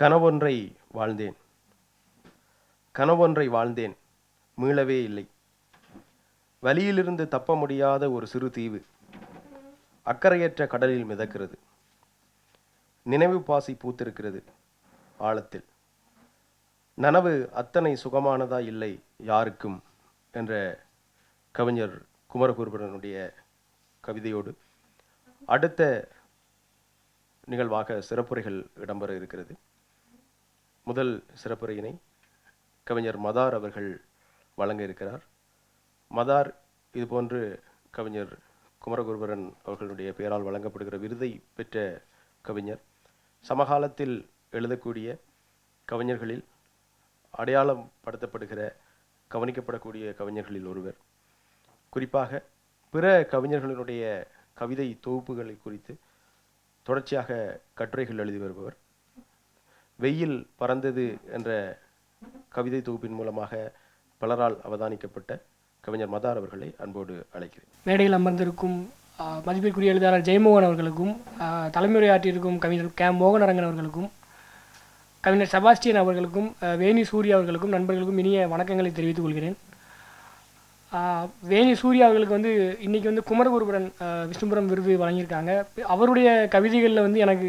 கனவொன்றை வாழ்ந்தேன். கனவொன்றை வாழ்ந்தேன். மீளவே இல்லை. வலியிலிருந்து தப்ப முடியாத ஒரு சிறு தீவு அக்கறையற்ற கடலில் மிதக்கிறது. நினைவு பாசி பூத்திருக்கிறது ஆழத்தில். நனவு அத்தனை சுகமானதா இல்லை யாருக்கும் என்ற கவிஞர் குமரகுருபரனுடைய கவிதையோடு அடுத்த நிகழ்வாக சிறப்புரைகள் இடம்பெற இருக்கிறது. முதல் சிறப்புரையினை கவிஞர் மதார் அவர்கள் வழங்க இருக்கிறார். மதார் இதுபோன்று கவிஞர் குமரகுருபரன் அவர்களுடைய பெயரால் வழங்கப்படுகிற விருதை பெற்ற கவிஞர். சமகாலத்தில் எழுதக்கூடிய கவிஞர்களில் அடையாளம் படுத்தப்படுகிற கவனிக்கப்படக்கூடிய கவிஞர்களில் ஒருவர். குறிப்பாக பிற கவிஞர்களினுடைய கவிதை தொகுப்புகளை குறித்து தொடர்ச்சியாக கட்டுரைகள் எழுதி வருபவர். வெயில் பறந்தது என்ற கவிதை தொகுப்பின் மூலமாக பலரால் அவதானிக்கப்பட்ட கவிஞர் மதார் அவர்களை அன்போடு அழைக்கிறேன். மேடையில் அமர்ந்திருக்கும் மதிப்பிற்குரிய எழுத்தாளர் ஜெயமோகன் அவர்களுக்கும் தலைமுறையாற்றியிருக்கும் தலைமையுரையாற்றியிருக்கும் கவிஞர் கே. மோகனரங்கன் அவர்களுக்கும் கவிஞர் செபாஸ்டியன் அவர்களுக்கும் வேணி சூர்யா அவர்களுக்கும் நண்பர்களுக்கும் இனிய வணக்கங்களை தெரிவித்துக் கொள்கிறேன். வேணி சூர்யா அவர்களுக்கு வந்து இன்றைக்கி வந்து குமரகுருபுரன் விஷ்ணுபுரம் விருது வழங்கியிருக்காங்க. அவருடைய கவிதைகளில் வந்து எனக்கு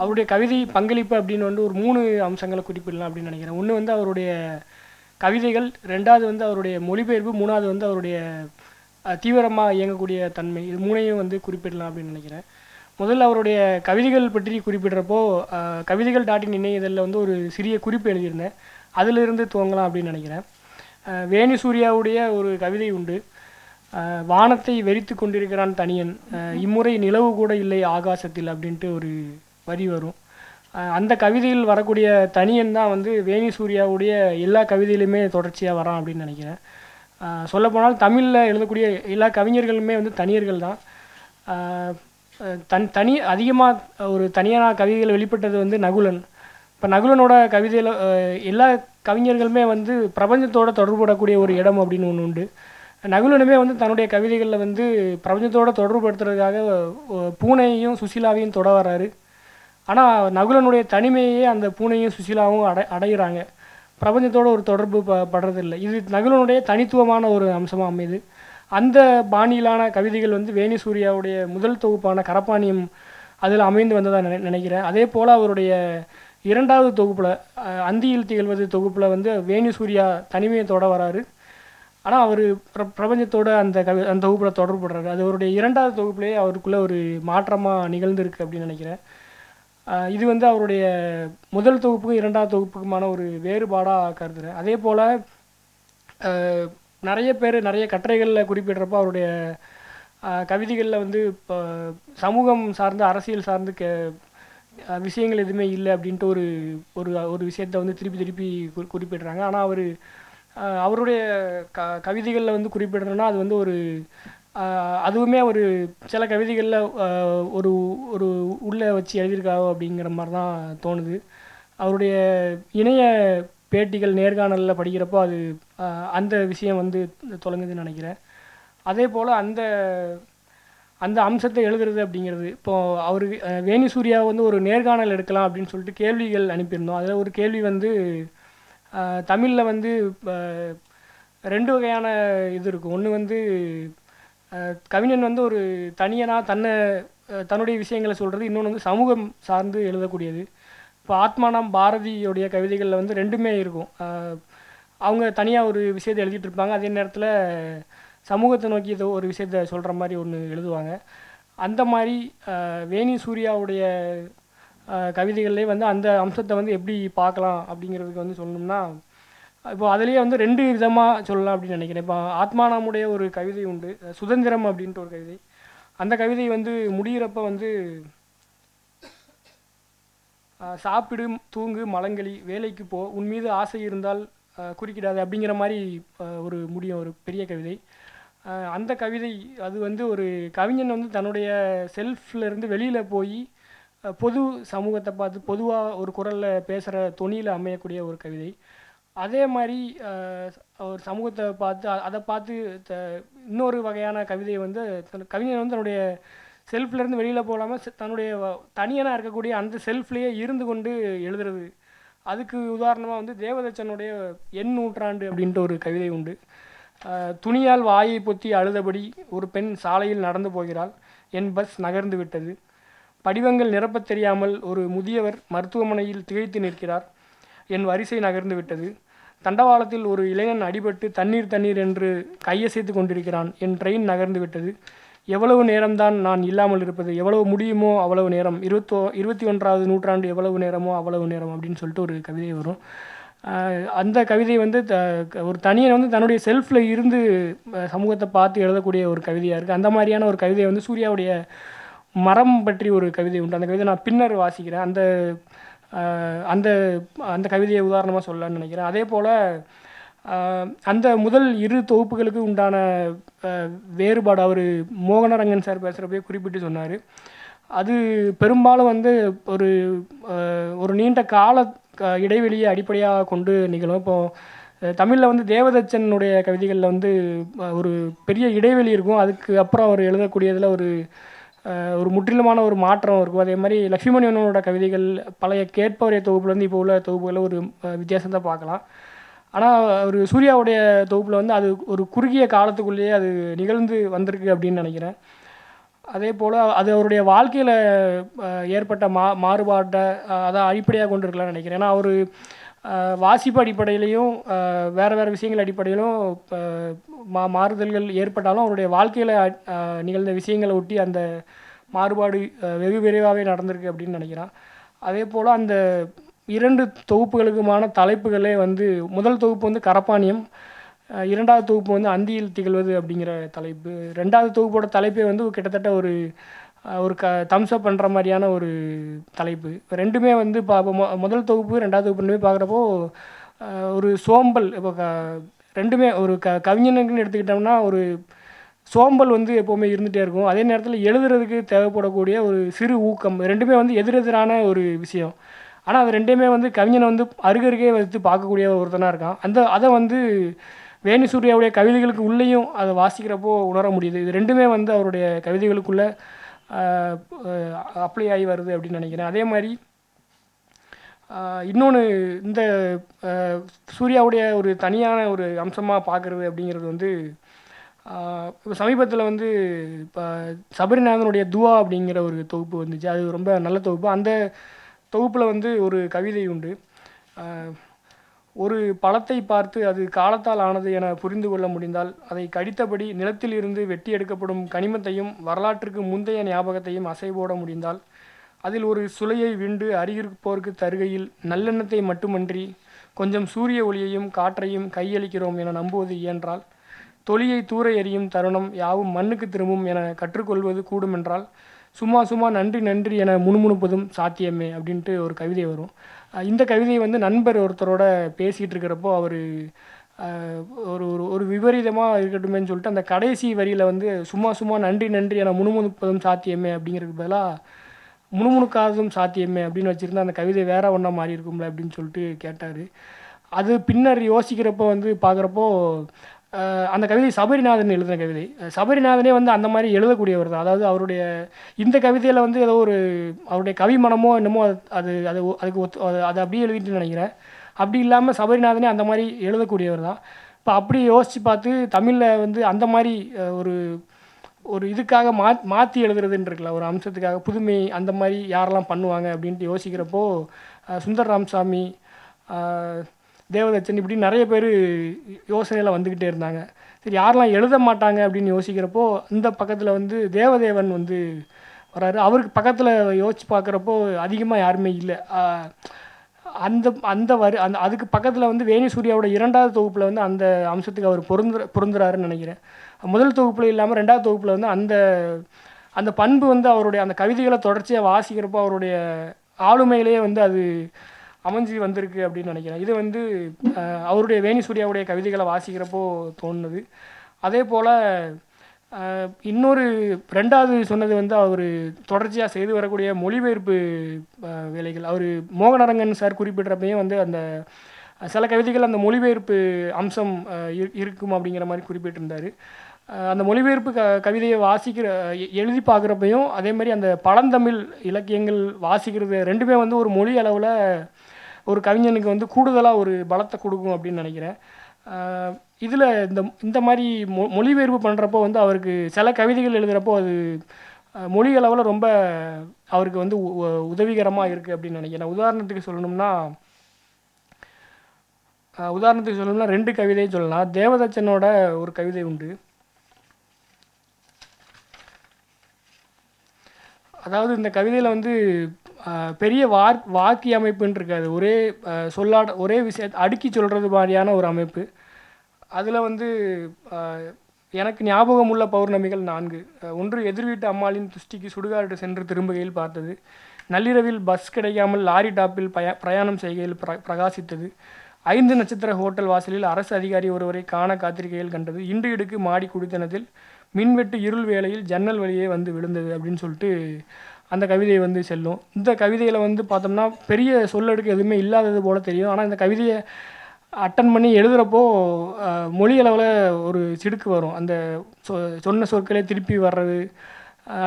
அவருடைய கவிதை பங்களிப்பு அப்படின்னு வந்து ஒரு மூணு அம்சங்களை குறிப்பிடலாம் அப்படின்னு நினைக்கிறேன். ஒன்று வந்து அவருடைய கவிதைகள் ரெண்டாவது வந்து அவருடைய மொழிபெயர்ப்பு மூணாவது வந்து அவருடைய தீவிரமாக இயங்கக்கூடிய தன்மை. இது மூணையும் வந்து குறிப்பிடலாம் அப்படின்னு நினைக்கிறேன். முதல்ல அவருடைய கவிதைகள் பற்றி குறிப்பிடுறப்போ கவிதைகள் டாட்டின் இணையதழில் வந்து ஒரு சிறிய குறிப்பு எழுதியிருந்தேன். அதிலிருந்து துவங்கலாம் அப்படின்னு நினைக்கிறேன். வேணி சூர்யாவுடைய ஒரு கவிதை உண்டு. வானத்தை வெறித்து கொண்டிருக்கிறான் தனியன். இம்முறை நிலவு கூட இல்லை ஆகாசத்தில் அப்படின்ட்டு ஒரு வரி வரும். அந்த கவிதையில் வரக்கூடிய தனியன் தான் வந்து வேணி சூர்யாவுடைய எல்லா கவிதையிலுமே தொடர்ச்சியாக வரான் அப்படின்னு நினைக்கிறேன். சொல்லப்போனால் தமிழில் எழுதக்கூடிய எல்லா கவிஞர்களுமே வந்து தனியர்கள் தான். தன் தனி அதிகமாக ஒரு தனியான கவிதைகள் வெளிப்பட்டது வந்து நகுலன். இப்போ நகுலனோட கவிதையில் எல்லா கவிஞர்களுமே வந்து பிரபஞ்சத்தோட தொடர்புடக்கூடிய ஒரு இடம் அப்படின்னு ஒன்று உண்டு. நகுலனுமே வந்து தன்னுடைய கவிதைகளில் வந்து பிரபஞ்சத்தோட தொடர்புபடுத்துறதுக்காக பூனையையும் சுசீலாவையும் தொட வர்றாரு. ஆனால் நகுலனுடைய தனிமையே அந்த பூனையும் சுசீலாவும் அடை அடைகிறாங்க பிரபஞ்சத்தோட ஒரு தொடர்பு ப படுறதில்லை. இது நகுலனுடைய தனித்துவமான ஒரு அம்சமாக அமையுது அந்த பாணியிலான கவிதைகள் வந்து வேணி சூர்யாவுடைய முதல் தொகுப்பான கரப்பாணியம் அதில் அமைந்து வந்ததாக நினை நினைக்கிறேன். அதே போல் அவருடைய இரண்டாவது தொகுப்பில் அந்தியில் திகழ்வது தொகுப்பில் வந்து வேணி சூர்யா தனிமையை தொட வராரு ஆனால் அவர் பிர பிரபஞ்சத்தோட அந்த கவி அந்த தொகுப்பில் தொடர்புடுறாரு அது அவருடைய இரண்டாவது தொகுப்புலேயே அவருக்குள்ளே ஒரு மாற்றமாக நிகழ்ந்திருக்கு அப்படின்னு நினைக்கிறேன். இது வந்து அவருடைய முதல் தொகுப்புக்கும் இரண்டாவது தொகுப்புக்குமான ஒரு வேறுபாடாக கருதுகிறேன் அதே போல் நிறைய பேர் நிறைய கட்டுரைகளில் குறிப்பிடுறப்போ அவருடைய கவிதைகளில் வந்து இப்போ சமூகம் சார்ந்த அரசியல் சார்ந்து கே விஷயங்கள் எதுவுமே இல்லை அப்படின்ட்டு ஒரு ஒரு ஒரு விஷயத்தை வந்து திருப்பி திருப்பி குறிப்பிடுறாங்க. ஆனால் அவர் அவருடைய க கவிதைகளில் வந்து குறிப்பிடுறோன்னா அது வந்து ஒரு அதுவுமே ஒரு சில கவிதைகளில் ஒரு ஒரு உள்ளே வச்சு எழுதியிருக்காவோ அப்படிங்கிற மாதிரி தான் தோணுது. அவருடைய இணைய பேட்டிகள் நேர்காணலில் படிக்கிறப்போ அது அந்த விஷயம் வந்து தொடங்குதுன்னு நினைக்கிறேன். அதே போல் அந்த அந்த அம்சத்தை எழுதுறது அப்படிங்கிறது இப்போது அவர் வேணி சூர்யா வந்து ஒரு நேர்காணல் எடுக்கலாம் அப்படின்னு சொல்லிட்டு கேள்விகள் அனுப்பியிருந்தோம். அதில் ஒரு கேள்வி வந்து தமிழில் வந்து ரெண்டு வகையான இது இருக்கும் ஒன்று வந்து கவிஞன் வந்து ஒரு தனியனாக தன்னை தன்னுடைய விஷயங்களை சொல்கிறது இன்னொன்று வந்து சமூகம் சார்ந்து எழுதக்கூடியது. இப்போ ஆத்மானாம் பாரதியுடைய கவிதைகளில் வந்து ரெண்டுமே இருக்கும். அவங்க தனியாக ஒரு விஷயத்தை எழுதிட்டு இருப்பாங்க. அதே நேரத்தில் சமூகத்தை நோக்கி ஏதோ ஒரு விஷயத்த சொல்கிற மாதிரி ஒன்று எழுதுவாங்க. அந்த மாதிரி வேணி சூர்யாவுடைய கவிதைகள்லேயே வந்து அந்த அம்சத்தை வந்து எப்படி பார்க்கலாம் அப்படிங்கிறதுக்கு வந்து சொல்லணும்னா இப்போ அதுலேயே வந்து ரெண்டு விதமாக சொல்லலாம் அப்படின்னு நினைக்கிறேன். இப்போ ஆத்மானாமுடைய ஒரு கவிதை உண்டு சுதந்திரம் அப்படின்ட்டு ஒரு கவிதை. அந்த கவிதை வந்து முடிகிறப்ப வந்து சாப்பிடு தூங்கு மலங்களி வேலைக்கு போ உன் மீது ஆசை இருந்தால் குறிக்கிடாது குறுக்கிடாது அப்படிங்கிற மாதிரி ஒரு முடியும் ஒரு பெரிய கவிதை. அந்த கவிதை அது வந்து ஒரு கவிஞன் வந்து தன்னுடைய செல்ஃப்லேருந்து வெளியில் போய் பொது சமூகத்தை பார்த்து பொதுவாக ஒரு குரலில் பேசுகிற தொனியில் அமையக்கூடிய ஒரு கவிதை. அதே மாதிரி ஒரு சமூகத்தை பார்த்து அதை பார்த்து த இன்னொரு வகையான கவிதையை வந்து தன் வந்து தன்னுடைய செல்ஃப்லேருந்து வெளியில் போகாமல் தன்னுடைய தனியனாக இருக்கக்கூடிய அந்த செல்ஃப்லேயே இருந்து கொண்டு எழுதுறது. அதுக்கு உதாரணமாக வந்து தேவதச்சனுடைய எண் நூற்றாண்டு அப்படின்ட்டு ஒரு கவிதை உண்டு. துணியால் வாயை பொத்தி அழுதபடி ஒரு பெண் சாலையில் நடந்து போகிறாள். என் பஸ் நகர்ந்து விட்டது. படிவங்கள் நிரப்பத் தெரியாமல் ஒரு முதியவர் மருத்துவமனையில் திகைத்து நிற்கிறார். என் வரிசை நகர்ந்து விட்டது. தண்டவாளத்தில் ஒரு இளைஞன் அடிபட்டு தண்ணீர் தண்ணீர் என்று கையசைத்து கொண்டிருக்கிறான். என் ட்ரெயின் நகர்ந்து விட்டது. எவ்வளவு நேரம்தான் நான் இல்லாமல் இருப்பது? எவ்வளவு முடியுமோ அவ்வளவு நேரம். இருபத்தோ இருபத்தி ஒன்றாவது நூற்றாண்டு எவ்வளவு நேரமோ அவ்வளவு நேரம் அப்படின்னு சொல்லிட்டு ஒரு கவிதை வரும். அந்த கவிதை வந்து த ஒரு தனியன் வந்து தன்னுடைய செல்ஃபில் இருந்து சமூகத்தை பார்த்து எழுதக்கூடிய ஒரு கவிதையாக இருக்குது அந்த மாதிரியான ஒரு கவிதையை வந்து சூர்யாவுடைய மரம் பற்றி ஒரு கவிதை உண்டு. அந்த கவிதை நான் பின்னர் வாசிக்கிறேன். அந்த அந்த அந்த கவிதையை உதாரணமாக சொல்லலாம்னு நினைக்கிறேன். அதே போல் அந்த முதல் இரு தொகுப்புகளுக்கு உண்டான வேறுபாடு அவர் மோகனரங்கன் சார் பேசுகிறப்பே குறிப்பிட்டு சொன்னார். அது பெரும்பாலும் வந்து ஒரு ஒரு நீண்ட கால இடைவெளியை அடிப்படையாக கொண்டு நிகழும். இப்போது தமிழில் வந்து தேவதச்சனுடைய கவிதைகளில் வந்து ஒரு பெரிய இடைவெளி இருக்கும். அதுக்கு அப்புறம் அவர் எழுதக்கூடியதில் ஒரு ஒரு முற்றிலுமான ஒரு மாற்றம் இருக்கும். அதே மாதிரி லட்சுமணியனோட கவிதைகள் பழைய கேட்பவரைய தொகுப்புலேருந்து இப்போ உள்ள தொகுப்புகளில் ஒரு வித்தியாசத்தை பார்க்கலாம். ஆனால் ஒரு சூர்யாவுடைய தொகுப்பில் வந்து அது ஒரு குறுகிய காலத்துக்குள்ளேயே அது நிகழ்ந்து வந்திருக்கு அப்படின்னு நினைக்கிறேன். அதே போல் அது அவருடைய வாழ்க்கையில் ஏற்பட்ட மா மாறுபாட்டை அதை அடிப்படையாக கொண்டு இருக்கலாம்னு நினைக்கிறேன். ஏன்னா அவர் வாசிப்பு அடிப்படையிலையும் வேறு வேறு விஷயங்கள் அடிப்படையிலும் மா மாறுதல்கள் ஏற்பட்டாலும் அவருடைய வாழ்க்கையில் நிகழ்ந்த விஷயங்களை ஒட்டி அந்த மாறுபாடு வெகு விரைவாகவே நடந்திருக்கு அப்படின்னு நினைக்கிறேன். அதே போல் அந்த இரண்டு தொகுப்புகளுக்குமான தலைப்புகளே வந்து முதல் தொகுப்பு வந்து கரப்பானியம் இரண்டாவது தொகுப்பு வந்து அந்தியில் திகழ்வது அப்படிங்கிற தலைப்பு. ரெண்டாவது தொகுப்போட தலைப்பே வந்து கிட்டத்தட்ட ஒரு ஒரு க தம்ஸ்அப் பண்ணுற மாதிரியான ஒரு தலைப்பு. ரெண்டுமே வந்து இப்போ மொ முதல் தொகுப்பு ரெண்டாவது தொகுப்பு ரெண்டுமே பார்க்குறப்போ ஒரு சோம்பல் இப்போ க ரெண்டுமே ஒரு க கவிஞனுக்குன்னு எடுத்துக்கிட்டோம்னா ஒரு சோம்பல் வந்து எப்போவுமே இருந்துகிட்டே இருக்கும். அதே நேரத்தில் எழுதுறதுக்கு தேவைப்படக்கூடிய ஒரு சிறு ஊக்கம் ரெண்டுமே வந்து எதிரெதிரான ஒரு விஷயம். ஆனால் அது ரெண்டுமே வந்து கவிஞனை வந்து அருகருகே வைத்து பார்க்கக்கூடிய ஒருத்தனாக இருக்கான். அந்த அதை வந்து வேணி சூர்யாவுடைய கவிதைகளுக்கு உள்ளேயும் அதை வாசிக்கிறப்போ உணர முடியுது. இது ரெண்டுமே வந்து அவருடைய கவிதைகளுக்குள்ளே அப்ளை ஆகி வருது அப்படின்னு நினைக்கிறேன். அதே மாதிரி இன்னொன்று இந்த சூர்யாவுடைய ஒரு தனியான ஒரு அம்சமாக பார்க்குறது அப்படிங்கிறது வந்து இப்போ சமீபத்தில் வந்து இப்போ சபரிநாதனுடைய துவா அப்படிங்கிற ஒரு தொகுப்பு வந்துச்சு. அது ரொம்ப நல்ல தொகுப்பு. அந்த தொகுப்பில் வந்து ஒரு கவிதை உண்டு. ஒரு பழத்தை பார்த்து அது காலத்தால் ஆனது என புரிந்து கொள்ள முடிந்தால் அதை கடித்தபடி நிலத்தில் இருந்து வெட்டி எடுக்கப்படும் கனிமத்தையும் வரலாற்றுக்கு முந்தைய ஞாபகத்தையும் அசைபோட முடிந்தால் அதில் ஒரு சுளையை விண்டு அருகிருப்போருக்கு தருகையில் நல்லெண்ணத்தை மட்டுமன்றி கொஞ்சம் சூரிய ஒளியையும் காற்றையும் கையளிக்கிறோம் என நம்புவது இயன்றால் தொலியை தூர எறியும் தருணம் யாவும் மண்ணுக்கு திரும்பும் என கற்றுக்கொள்வது கூடுமென்றால் சும்மா சும்மா நன்றி நன்றி என முணுமுணுப்பதும் சாத்தியமே அப்படின்ட்டு ஒரு கவிதை வரும். இந்த கவிதை வந்து நண்பர் ஒருத்தரோட பேசிகிட்டு இருக்கிறப்போ அவர் ஒரு ஒரு ஒரு விபரீதமாக இருக்கட்டுமேன்னு சொல்லிட்டு அந்த கடைசி வரியில் வந்து சும்மா சும்மா நன்றி நன்றி என முணுமுணுப்பதும் சாத்தியமே அப்படிங்கிறதுக்கு பதிலாக முணுமுணுக்காததும் சாத்தியமே அப்படின்னு வச்சுருந்தா அந்த கவிதை வேற ஒன்றா மாறி இருக்கும்ல அப்படின்னு சொல்லிட்டு கேட்டார். அது பின்னர் யோசிக்கிறப்போ வந்து பார்க்குறப்போ அந்த கவிதை சபரிநாதன் எழுதின கவிதை. சபரிநாதனே வந்து அந்த மாதிரி எழுதக்கூடியவர் தான். அதாவது அவருடைய இந்த கவிதையில் வந்து ஏதோ ஒரு அவருடைய கவி மனமோ என்னமோ அது அது அது ஒ- அதுக்கு ஒத்து அது அப்படியே எழுதிட்டு நினைக்கிறேன். அப்படி இல்லாமல் சபரிநாதனே அந்த மாதிரி எழுதக்கூடியவர் தான். இப்போ அப்படி யோசித்து பார்த்து தமிழில் வந்து அந்த மாதிரி ஒரு ஒரு இதுக்காக மா மாற்றி எழுதுறதுன்னு இருக்குல்ல ஒரு அம்சத்துக்காக புதுமை அந்த மாதிரி யாரெல்லாம் பண்ணுவாங்க அப்படின்ட்டு யோசிக்கிறப்போ சுந்தர் ராமசாமி தேவதச்சன் இப்படி நிறைய பேர் யோசனையில் வந்துக்கிட்டே இருந்தாங்க. சரி யாரெல்லாம் எழுத மாட்டாங்க அப்படின்னு யோசிக்கிறப்போ இந்த பக்கத்தில் வந்து தேவதேவன் வந்து வராரு. அவருக்கு பக்கத்தில் யோசிச்சு பார்க்குறப்போ அதிகமாக யாருமே இல்லை. அந்த அந்த வரி அந்த அதுக்கு பக்கத்தில் வந்து வேணி சூர்யாவோட இரண்டாவது தொகுப்பில் வந்து அந்த அம்சத்துக்கு அவர் பொருந்து பொருந்துறாருன்னு நினைக்கிறேன். முதல் தொகுப்பில் இல்லாமல் ரெண்டாவது தொகுப்பில் வந்து அந்த அந்த பண்பு வந்து அவருடைய அந்த கவிதைகளை தொடர்ச்சியாக வாசிக்கிறப்போ அவருடைய ஆளுமையிலேயே வந்து அது அமைஞ்சு வந்திருக்கு அப்படின்னு நினைக்கிறேன். இது வந்து அவருடைய வேணி சூர்யாவுடைய கவிதைகளை வாசிக்கிறப்போ தோணுது. அதே போல் இன்னொரு ரெண்டாவது சொன்னது வந்து அவர் தொடர்ச்சியாக செய்து வரக்கூடிய மொழிபெயர்ப்பு வேலைகள். அவர் மோகனரங்கன் சார் குறிப்பிட்றப்பையும் வந்து அந்த சில கவிதைகள் அந்த மொழிபெயர்ப்பு அம்சம் இரு- இருக்கும் அப்படிங்கிற மாதிரி குறிப்பிட்டிருந்தார். அந்த மொழிபெயர்ப்பு க கவிதையை வாசிக்கிற எ- எழுதி பார்க்குறப்பையும் அதே மாதிரி அந்த பழந்தமிழ் இலக்கியங்கள் வாசிக்கிறது ரெண்டுமே வந்து ஒரு மொழி அளவில் ஒரு கவிஞனுக்கு வந்து கூடுதலாக ஒரு பலத்தை கொடுக்கும் அப்படின்னு நினைக்கிறேன். இதில் இந்த இந்த மாதிரி மொ மொழிபெயர்ப்பு பண்ணுறப்போ வந்து அவருக்கு சில கவிதைகள் எழுதுகிறப்போ அது மொழி அளவில் ரொம்ப அவருக்கு வந்து உதவிகரமாக இருக்குது அப்படின்னு நினைக்கிறேன். உதாரணத்துக்கு சொல்லணும்னா உதாரணத்துக்கு சொல்லணும்னா ரெண்டு கவிதையும் சொல்லலாம். தேவதச்சனோட ஒரு கவிதை உண்டு. அதாவது இந்த கவிதையில் வந்து பெரிய வார் வாக்கிய அமைப்புன்னு இருக்காது. ஒரே சொல்லாட ஒரே விஷய அடுக்கி சொல்கிறது மாதிரியான ஒரு அமைப்பு. அதில் வந்து எனக்கு ஞாபகம் உள்ள பௌர்ணமிகள் நான்கு. ஒன்று எதிர் வீட்டு அம்மாளின் துஷ்டிக்கு சுடுகாடு சென்று திரும்புகையில் பார்த்தது. நள்ளிரவில் பஸ் கிடைக்காமல் லாரி டாப்பில் பய பிரயாணம் செய்கையில் பிர பிரகாசித்தது. ஐந்து நட்சத்திர ஹோட்டல் வாசலில் அரசு அதிகாரி ஒருவரை காண காத்திருக்கையில் கண்டது. இன்று இடுக்கு மாடி குடித்தனத்தில் மின்வெட்டு இருள் வேளையில் ஜன்னல் வழியே வந்து விழுந்தது அப்படின்னு சொல்லிட்டு அந்த கவிதை வந்து செல்லும். இந்த கவிதையில் வந்து பார்த்தோம்னா பெரிய சொல்லடுக்கு எதுவுமே இல்லாதது போல தெரியும். ஆனால் இந்த கவிதையை அட்டன் பண்ணி எழுதுகிறப்போ மொழி அளவில் ஒரு சிடுக்கு வரும். அந்த சொ சொன்ன சொற்களே திருப்பி வர்றது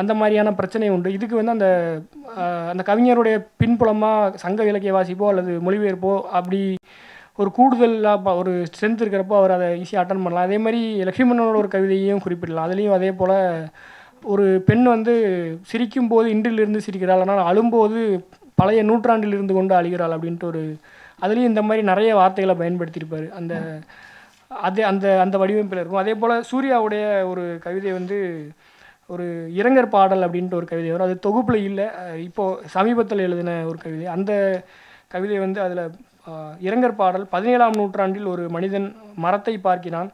அந்த மாதிரியான பிரச்சனை உண்டு. இதுக்கு வந்து அந்த அந்த கவிஞருடைய பின்புலமாக சங்க இலக்கிய வாசிப்போ அல்லது மொழிபெயர்ப்போ அப்படி ஒரு கூடுதலாக ஒரு ஸ்ட்ரென்த் இருக்கிறப்போ அவர் அதை ஈஸியாக அட்டன் பண்ணலாம். அதே மாதிரி லக்ஷ்மணனோட ஒரு கவிதையும் குறிப்பிடலாம். அதுலேயும் அதே போல் ஒரு பெண் வந்து சிரிக்கும் போது இன்றிலிருந்து சிரிக்கிறாள் ஆனால் அழும்போது பழைய நூற்றாண்டில் இருந்து கொண்டு அழுகிறாள் அப்படின்ட்டு ஒரு அதுலேயும் இந்த மாதிரி நிறைய வார்த்தைகளை பயன்படுத்தியிருப்பார். அந்த அது அந்த அந்த வடிவமைப்பில் இருக்கும். அதே போல் சூர்யாவுடைய ஒரு கவிதை வந்து ஒரு இறங்கர் பாடல் அப்படின்ட்டு ஒரு கவிதை வரும். அது தொகுப்பில் இல்லை. இப்போது சமீபத்தில் எழுதின ஒரு கவிதை. அந்த கவிதை வந்து அதில் இரங்கற் பாடல் பதினேழாம் நூற்றாண்டில் ஒரு மனிதன் மரத்தை பார்க்கிறான்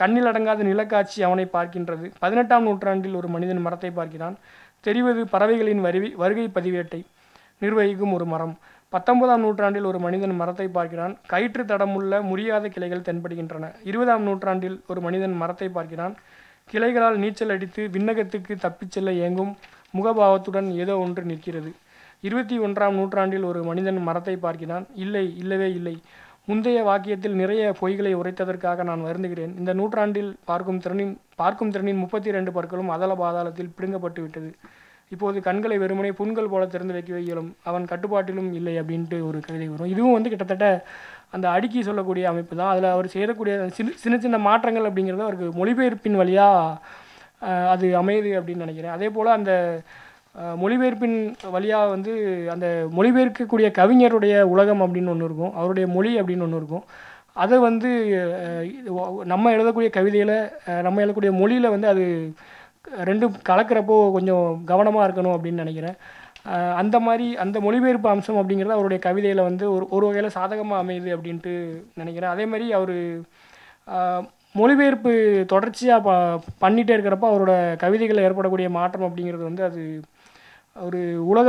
கண்ணில் அடங்காத நிலக்காட்சி அவனை பார்க்கின்றது. பதினெட்டாம் நூற்றாண்டில் ஒரு மனிதன் மரத்தை பார்க்கிறான். தெரிவது பறவைகளின் வருகை வருகை பதிவேட்டை நிர்வகிக்கும் ஒரு மரம். பத்தொன்பதாம் நூற்றாண்டில் ஒரு மனிதன் மரத்தை பார்க்கிறான். கயிற்று தடமுள்ள முறியாத கிளைகள் தென்படுகின்றன. இருபதாம் நூற்றாண்டில் ஒரு மனிதன் மரத்தை பார்க்கிறான். கிளைகளால் நீச்சல் அடித்து விண்ணகத்துக்கு தப்பிச் செல்ல இயங்கும் முகபாவத்துடன் ஏதோ ஒன்று நிற்கிறது. இருபத்தி ஒன்றாம் நூற்றாண்டில் ஒரு மனிதன் மரத்தை பார்க்கிறான். இல்லை இல்லவே இல்லை. முந்தைய வாக்கியத்தில் நிறைய பொய்களை உரைத்ததற்காக நான் வருந்துகிறேன். இந்த நூற்றாண்டில் பார்க்கும் திறனின் பார்க்கும் திறனின் முப்பத்தி ரெண்டு பற்களும் அதல பாதாளத்தில் பிடுங்கப்பட்டு விட்டது. இப்போது கண்களை வெறுமனே புண்கள் போல திறந்து வைக்க இயலும். அவன் கட்டுப்பாட்டிலும் இல்லை அப்படின்ட்டு ஒரு கவிதை வரும். இதுவும் வந்து கிட்டத்தட்ட அந்த அடுக்கி சொல்லக்கூடிய அமைப்பு தான். அதில் அவர் செய்யக்கூடிய சின்ன சின்ன சின்ன மாற்றங்கள் அப்படிங்கிறது அவருக்கு மொழிபெயர்ப்பின் வழியாக அது அமையுது அப்படின்னு நினைக்கிறேன். அதே போல் அந்த மொழிபெயர்ப்பின் வழியாக வந்து அந்த மொழிபெயர்க்கக்கூடிய கவிஞருடைய உலகம் அப்படின்னு ஒன்று இருக்கும். அவருடைய மொழி அப்படின்னு ஒன்று இருக்கும். அதை வந்து நம்ம எழுதக்கூடிய கவிதையில் நம்ம எழுதக்கூடிய மொழியில் வந்து அது ரெண்டும் கலக்கிறப்போ கொஞ்சம் கவனமாக இருக்கணும் அப்படின்னு நினைக்கிறேன். அந்த மாதிரி அந்த மொழிபெயர்ப்பு அம்சம் அப்படிங்கிறது அவருடைய கவிதையில் வந்து ஒரு ஒரு வகையில் சாதகமாக அமையுது அப்படின்ட்டு நினைக்கிறேன். அதே மாதிரி அவர் மொழிபெயர்ப்பு தொடர்ச்சியாக ப பண்ணிகிட்டே இருக்கிறப்ப அவரோட கவிதைகளில் ஏற்படக்கூடிய மாற்றம் அப்படிங்கிறது வந்து அது ஒரு உலக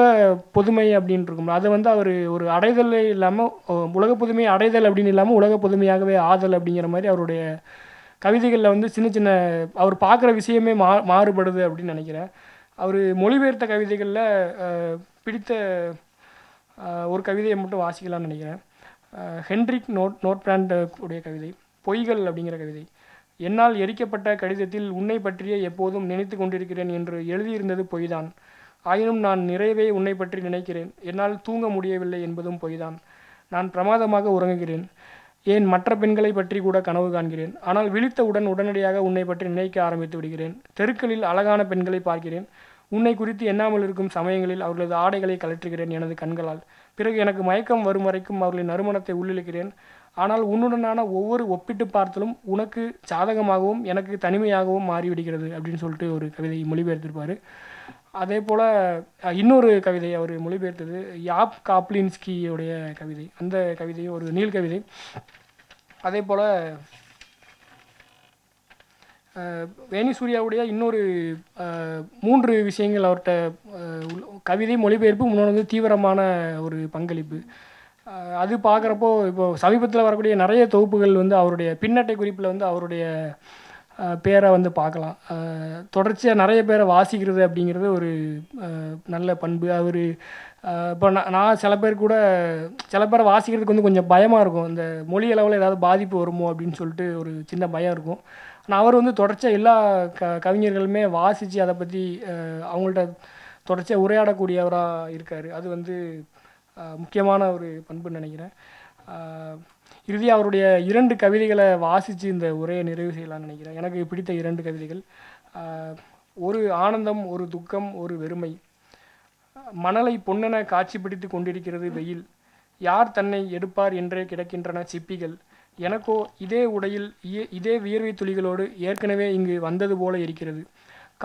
பொதுமை அப்படின்னு இருக்கும் அதை வந்து அவர் ஒரு அடைதல் இல்லாமல் உலக பொதுமை அடைதல் அப்படின்னு இல்லாமல் உலக பொதுமையாகவே ஆதல் அப்படிங்கிற மாதிரி அவருடைய கவிதைகளில் வந்து சின்ன சின்ன அவர் பார்க்குற விஷயமே மா மாறுபடுது அப்படின்னு நினைக்கிறேன். அவர் மொழிபெயர்த்த கவிதைகளில் பிடித்த ஒரு கவிதையை மட்டும் வாசிக்கலாம்னு நினைக்கிறேன். ஹென்ரிக் நோட் நோட் பிராண்ட் உடைய கவிதை பொய்கள் அப்படிங்கிற கவிதை. என்னால் எரிக்கப்பட்ட கடிதத்தில் உன்னை பற்றியே எப்போதும் நினைத்து கொண்டிருக்கிறேன் என்று எழுதியிருந்தது பொய்தான். ஆயினும் நான் நிறைவே உன்னை பற்றி நினைக்கிறேன். என்னால் தூங்க முடியவில்லை என்பதும் பொய்தான். நான் பிரமாதமாக உறங்குகிறேன். ஏன் மற்ற பெண்களை பற்றி கூட கனவு காண்கிறேன். ஆனால் விழித்தவுடன் உடனடியாக உன்னை பற்றி நினைக்க ஆரம்பித்து விடுகிறேன். தெருக்களில் அழகான பெண்களை பார்க்கிறேன். உன்னை குறித்து எண்ணாமல் இருக்கும் சமயங்களில் அவர்களது ஆடைகளை கழற்றுகிறேன் எனது கண்களால். பிறகு எனக்கு மயக்கம் வரும் வரைக்கும் அவர்களின் நறுமணத்தை உள்ளிழுக்கிறேன். ஆனால் உன்னுடனான ஒவ்வொரு ஒப்பிட்டு பார்த்தலும் உனக்கு சாதகமாகவும் எனக்கு தனிமையாகவும் மாறிவிடுகிறது அப்படின்னு சொல்லிட்டு ஒரு கவிதை மொழிபெயர்த்திருப்பார். அதே போல் இன்னொரு கவிதை அவர் மொழிபெயர்த்தது யாப் காப்ளின்ஸ்கியோடைய கவிதை. அந்த கவிதையும் ஒரு நீள் கவிதை. அதே போல் வேணி சூர்யாவுடைய இன்னொரு மூன்று விஷயங்கள் அவர்கிட்ட கவிதை மொழிபெயர்ப்பு முன்னோட வந்து தீவிரமான ஒரு பங்களிப்பு. அது பார்க்குறப்போ இப்போ சமீபத்தில் வரக்கூடிய நிறைய தொகுப்புகள் வந்து அவருடைய பின்னட்டை குறிப்பில் வந்து அவருடைய பேரை வந்து பார்க்கலாம். தொடர்ச்சியாக நிறைய பேரை வாசிக்கிறது அப்படிங்கிறது ஒரு நல்ல பண்பு. அவர் இப்போ நான் நான் சில பேர் கூட சில பேரை வாசிக்கிறதுக்கு வந்து கொஞ்சம் பயமாக இருக்கும். இந்த மொழி அளவில் ஏதாவது பாதிப்பு வருமோ அப்படின்னு சொல்லிட்டு ஒரு சின்ன பயம் இருக்கும். ஆனால் அவர் வந்து தொடர்ச்சியாக எல்லா க கவிஞர்களுமே வாசித்து அதை பற்றி அவங்கள்ட்ட தொடர்ச்சியாக உரையாடக்கூடியவராக இருக்கார். அது வந்து முக்கியமான ஒரு பண்புன்னு நினைக்கிறேன். இறுதியாக அவருடைய இரண்டு கவிதைகளை வாசித்து இந்த உரையை நிறைவு செய்யலாம்னு நினைக்கிறேன். எனக்கு பிடித்த இரண்டு கவிதைகள். ஒரு ஆனந்தம் ஒரு துக்கம் ஒரு வெறுமை. மணலை பொன்னென காட்சி பிடித்து கொண்டிருக்கிறது வெயில். யார் தன்னை எடுப்பார் என்றே கிடக்கின்றன சிப்பிகள். எனக்கோ இதே உடையில் இதே வியர்வை துளிகளோடு ஏற்கனவே இங்கு வந்தது போல இருக்கிறது.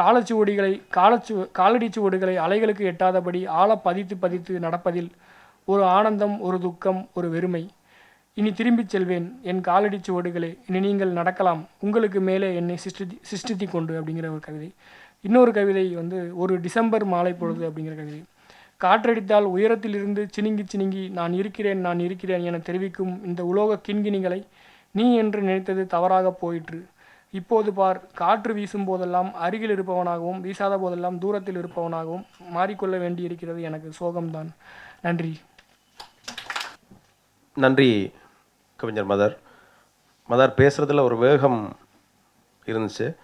காலச்சுவடிகளை காலச்சு காலடி சுவடுகளை அலைகளுக்கு எட்டாதபடி ஆழ பதித்து பதித்து நடப்பதில் ஒரு ஆனந்தம் ஒரு துக்கம் ஒரு வெறுமை. இனி திரும்பிச் செல்வேன். என் காலடி சுவடுகளே இனி நீங்கள் நடக்கலாம். உங்களுக்கு மேலே என்னை சிஷ்டி சிஷ்டித்தி கொண்டு அப்படிங்கிற ஒரு கவிதை. இன்னொரு கவிதை வந்து ஒரு டிசம்பர் மாலை பொழுது அப்படிங்கிற கவிதை. காற்றடித்தால் உயரத்திலிருந்து சினுங்கி சினுங்கி நான் இருக்கிறேன் நான் இருக்கிறேன் என தெரிவிக்கும் இந்த உலோக கிண்கிணிகளை நீ என்று நினைத்தது தவறாக போயிற்று. இப்போது பார் காற்று வீசும் போதெல்லாம் அருகில் இருப்பவனாகவும் வீசாத போதெல்லாம் தூரத்தில் இருப்பவனாகவும் மாறிக்கொள்ள வேண்டியிருக்கிறது எனக்கு சோகம்தான். நன்றி. நன்றி. கவிஞர் மதர். மதர் பேசுகிறதுல ஒரு வேகம் இருந்துச்சு.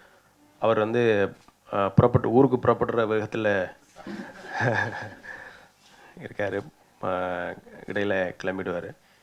அவர் வந்து புறப்பட்டு ஊருக்கு புறப்படுற வேகத்தில் இருக்கார். இடையில் கிளம்பிடுவார்.